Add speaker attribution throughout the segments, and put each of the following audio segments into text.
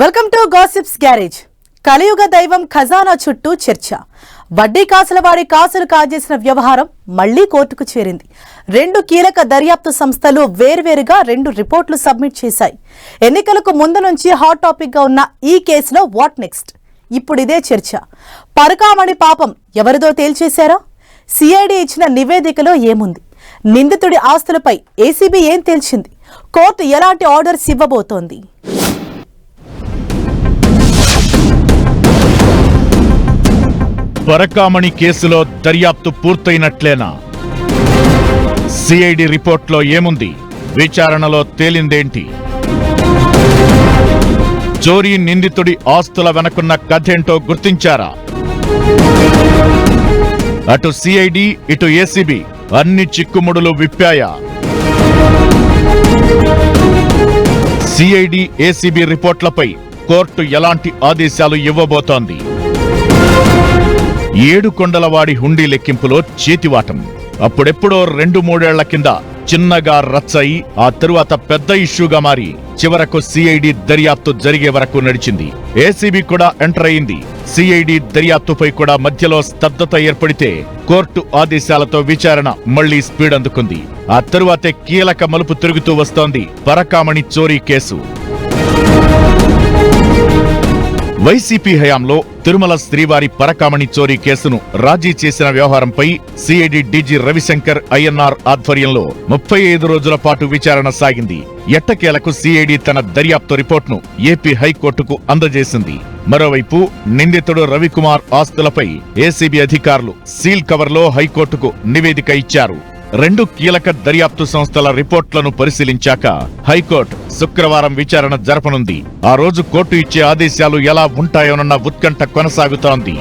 Speaker 1: Welcome to gossips garage. కలియుగ దైవం ఖజానా చుట్టూ చర్చ. వడ్డీ కాసుల వారి కాసులు కాజేసిన వ్యవహారం మళ్ళీ కోర్టుకు చేరింది. రెండు కీలక దర్యాప్తు సంస్థలు వేర్వేరుగా రెండు రిపోర్టులు సబ్మిట్ చేశాయి. ఎన్నికలకు ముందు నుంచి హాట్ టాపిక్గా ఉన్న ఈ కేసులో వాట్ నెక్స్ట్? ఇప్పుడు ఇదే చర్చ. పరకామణి పాపం ఎవరిదో తేల్చేశారా? సిఐడి ఇచ్చిన నివేదికలో ఏముంది? నిందితుడి ఆస్తులపై ఏసీబీ ఏం తేల్చింది? కోర్టు ఎలాంటి ఆర్డర్స్ ఇవ్వబోతోంది?
Speaker 2: పరకామణి కేసులో దర్యాప్తు పూర్తయినట్లేనా? సిఐడి రిపోర్ట్లో ఏముంది? విచారణలో తేలిందేంటి? చోరీ నిందితుడి ఆస్తుల వెనకున్న కథేంటో గుర్తించారా? అటు సిఐడి ఇటు ఏసీబీ అన్ని చిక్కుముడులు విప్పాయా? సిఐడి ఏసీబీ రిపోర్ట్లపై కోర్టు ఎలాంటి ఆదేశాలు ఇవ్వబోతోంది? ఏడు కొండలవాడి హుండీ లెక్కింపులో చేతివాటం. అప్పుడెప్పుడో రెండు మూడేళ్ళ కింద చిన్నగా రచ్చయి ఆ తరువాత పెద్ద ఇష్యూగా మారి చివరకు సిఐడి దర్యాప్తు జరిగే వరకు నడిచింది. ఏసీబీ కూడా ఎంటర్ అయింది. సిఐడి దర్యాప్తుపై కూడా మధ్యలో స్తబ్దత ఏర్పడితే కోర్టు ఆదేశాలతో విచారణ మళ్ళీ స్పీడ్ అందుకుంది. ఆ తరువాతే కీలక మలుపు తిరుగుతూ వస్తోంది పరకామణి చోరీ కేసు. వైసీపీ హయాంలో తిరుమల శ్రీవారి పరకామణి చోరీ కేసును రాజీ చేసిన వ్యవహారంపై సిఐడి డీజీ రవిశంకర్ ఐఎన్ఆర్ ఆధ్వర్యంలో ముప్పై ఐదు రోజుల పాటు విచారణ సాగింది. ఎట్టకేలకు సిఐడి తన దర్యాప్తు రిపోర్టును ఏపీ హైకోర్టుకు అందజేసింది. మరోవైపు నిందితుడు రవికుమార్ ఆస్తులపై ఏసీబీ అధికారులు సీల్ కవర్లో హైకోర్టుకు నివేదిక ఇచ్చారు. రెండు కీలక దర్యాప్తు సంస్థల రిపోర్ట్లను పరిశీలించాక హైకోర్టు శుక్రవారం విచారణ జరపనుంది. ఆ రోజు కోర్టు ఇచ్చే ఆదేశాలు ఎలా ఉంటాయోనన్న ఉత్కంఠ కొనసాగుతోంది.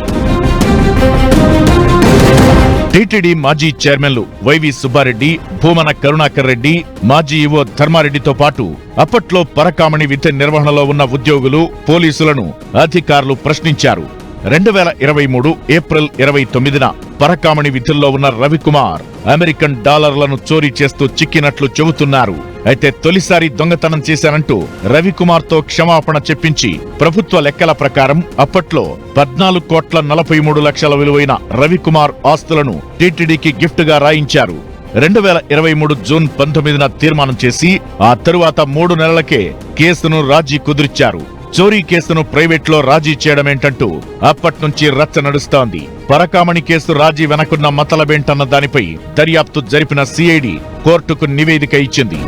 Speaker 2: టీటీడీ మాజీ చైర్మన్లు వైవి సుబ్బారెడ్డి భూమన కరుణాకర్ రెడ్డి మాజీ ఈవో ధర్మారెడ్డితో పాటు అప్పట్లో పరకామణి విధి నిర్వహణలో ఉన్న ఉద్యోగులు పోలీసులను అధికారులు ప్రశ్నించారు. రెండు వేల ఇరవై మూడు ఏప్రిల్ ఇరవై తొమ్మిదిన పరకామణి విధుల్లో ఉన్న రవికుమార్ అమెరికన్ డాలర్లను చోరీ చేస్తూ చిక్కినట్లు చెబుతున్నారు. అయితే తొలిసారి దొంగతనం చేశానంటూ రవికుమార్తో క్షమాపణ చెప్పించి ప్రభుత్వ లెక్కల ప్రకారం అప్పట్లో పద్నాలుగు కోట్ల నలభై మూడు లక్షల విలువైన రవికుమార్ ఆస్తులను టీటీడీకి గిఫ్ట్గా రాయించారు. రెండు వేల ఇరవై మూడు జూన్ పంతొమ్మిదిన తీర్మానం చేసి ఆ తరువాత మూడు నెలలకే కేసును రాజీ కుదిర్చారు. చోరీ కేసును ప్రైవేట్లో రాజీ చేయడమేంటంటూ అప్పట్నుంచి రచ్చ నడుస్తోంది. పరకామణి కేసు రాజీ వెనకున్న మతలబేంటన్న దానిపై దర్యాప్తు జరిపిన సిఐడి కోర్టుకు నివేదిక ఇచ్చింది.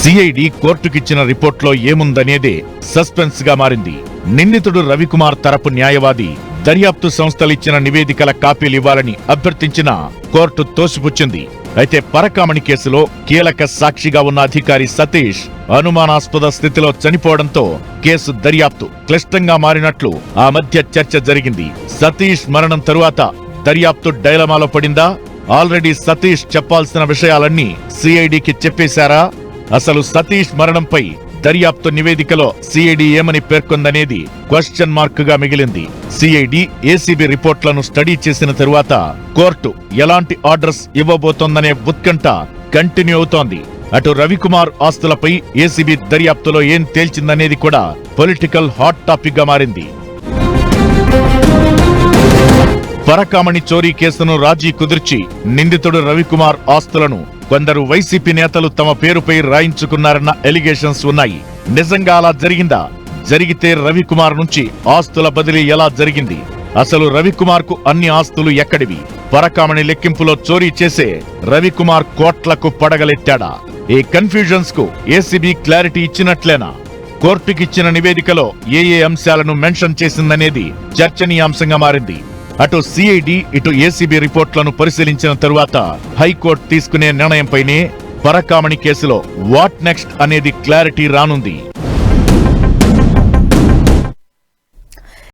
Speaker 2: సిఐడి కోర్టుకిచ్చిన రిపోర్ట్లో ఏముందనేదే సస్పెన్స్గా మారింది. నిందితుడు రవికుమార్ తరపు న్యాయవాది దర్యాప్తు సంస్థలిచ్చిన నివేదికల కాపీలు ఇవ్వాలని అభ్యర్థించిన కోర్టు తోసిపుచ్చింది. అయితే పరకామణి కేసులో కీలక సాక్షిగా ఉన్న అధికారి సతీష్ అనుమానాస్పద స్థితిలో చనిపోవడంతో కేసు దర్యాప్తు క్లిష్టంగా మారినట్లు ఆ మధ్య చర్చ జరిగింది. సతీష్ మరణం తరువాత దర్యాప్తు డైలమాలో పడిందా? ఆల్రెడీ సతీష్ చెప్పాల్సిన విషయాలన్నీ సిఐడికి చెప్పేశారా? అసలు సతీష్ మరణంపై దర్యాప్తు నివేదికలో సిఐడి ఏమని పేర్కొందనేది క్వశ్చన్ మార్క్గా మిగిలింది. సిఐడి ఏసీబీ రిపోర్ట్లను స్టడీ చేసిన తరువాత కోర్టు ఎలాంటి ఆర్డర్స్ ఇవ్వబోతోందనే ఉత్కంఠ కంటిన్యూ అవుతోంది. అటు రవికుమార్ ఆస్తులపై ఏసీబీ దర్యాప్తులో ఏం తేల్చిందనేది కూడా పొలిటికల్ హాట్ టాపిక్గా మారింది. పరకామణి చోరీ కేసును రాజీ కుదిర్చి నిందితుడు రవికుమార్ ఆస్తులను కొందరు వైసీపీ నేతలు తమ పేరుపై రాయించుకున్నారన్న ఎలిగేషన్స్ ఉన్నాయి. నిజంగా అలా జరిగిందా? జరిగితే రవికుమార్ నుంచి ఆస్తుల బదిలీ ఎలా జరిగింది? అసలు రవికుమార్కు అన్ని ఆస్తులు ఎక్కడివి? పరకామణి లెక్కింపులో చోరీ చేసే రవికుమార్ కోట్లకు పడగలెట్టాడా? ఈ కన్ఫ్యూజన్స్కు ఏసీబీ క్లారిటీ ఇచ్చినట్లేనా? కోర్టుకిచ్చిన నివేదికలో ఏ ఏ అంశాలను మెన్షన్ చేసిందనేది చర్చనీయాంశంగా మారింది. అటు సిఐడి ఇటు ఏసీబీ రిపోర్ట్లను పరిశీలించిన తరువాత హైకోర్టు తీసుకునే నిర్ణయంపైనే పరకామణి కేసులో వాట్ నెక్స్ట్ అనేది క్లారిటీ రానుంది.